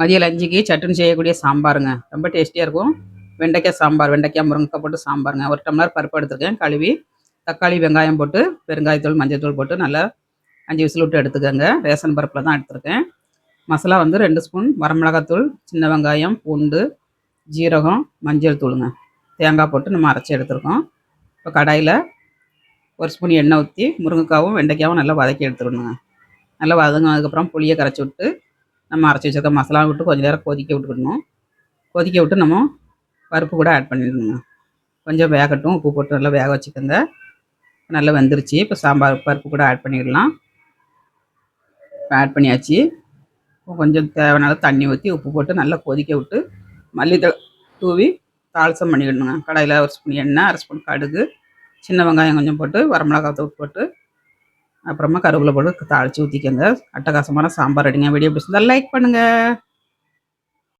மதிய லஞ்சுக்கு சட்டுன்னு செய்யக்கூடிய சாம்பாருங்க. ரொம்ப டேஸ்டியாக இருக்கும். வெண்டைக்காய் சாம்பார் வெண்டைக்காய் முருங்கைக்காய் போட்டு சாம்பாருங்க. ஒரு டம்ளர் பருப்பு எடுத்துருக்கேன். கழுவி தக்காளி வெங்காயம் போட்டு பெருங்காயத்தூள் மஞ்சள்தூள் போட்டு நல்லா அஞ்சு விசில் விட்டு எடுத்துக்கோங்க. ரேஷன் பருப்பில் தான் எடுத்திருக்கேன். மசாலா வந்து ரெண்டு ஸ்பூன் வரமிளகாத்தூள் சின்ன வெங்காயம் பூண்டு ஜீரகம் மஞ்சள் தூளுங்க. தேங்காய் போட்டு நம்ம அரைச்சி எடுத்துருக்கோம். இப்போ கடாயில் ஒரு ஸ்பூன் எண்ணெய் ஊற்றி முருங்கைக்காவும் வெண்டைக்காவும் நல்லா வதக்கி எடுத்துடணுங்க. நல்லா வதங்கினதுக்கப்புறம் புளியை கரைச்சி விட்டு நம்ம அரைச்சி வச்சிருக்க மசாலா விட்டு கொஞ்சம் நேரம் கொதிக்க விட்டுக்கணும். கொதிக்க விட்டு நம்ம பருப்பு கூட ஆட் பண்ணிடணுங்க. கொஞ்சம் வேகட்டும். உப்பு போட்டு நல்லா வேக வச்சுக்கோங்க. நல்லா வெந்துருச்சு. இப்போ சாம்பார் பருப்பு கூட ஆட் பண்ணிடலாம். இப்போ ஆட் பண்ணியாச்சு. இப்போ கொஞ்சம் தேவையான தண்ணி ஊற்றி உப்பு போட்டு நல்லா கொதிக்க விட்டு மல்லித்தழை தூவி தாளசம் பண்ணிக்கிடணுங்க கடையில் ஒரு ஸ்பூன் எண்ணெய் அரை ஸ்பூன் கடுகு சின்ன வெங்காயம் கொஞ்சம் போட்டு வரமிளகாத்தூள் போட்டு அப்புறமா கருவேப்பிலை போட்டு தாளித்து ஊற்றிக்கோங்க அட்டகாசமான சாம்பார் அடிங்க வீடியோ பிடிச்சிருந்தா லைக் பண்ணுங்கள்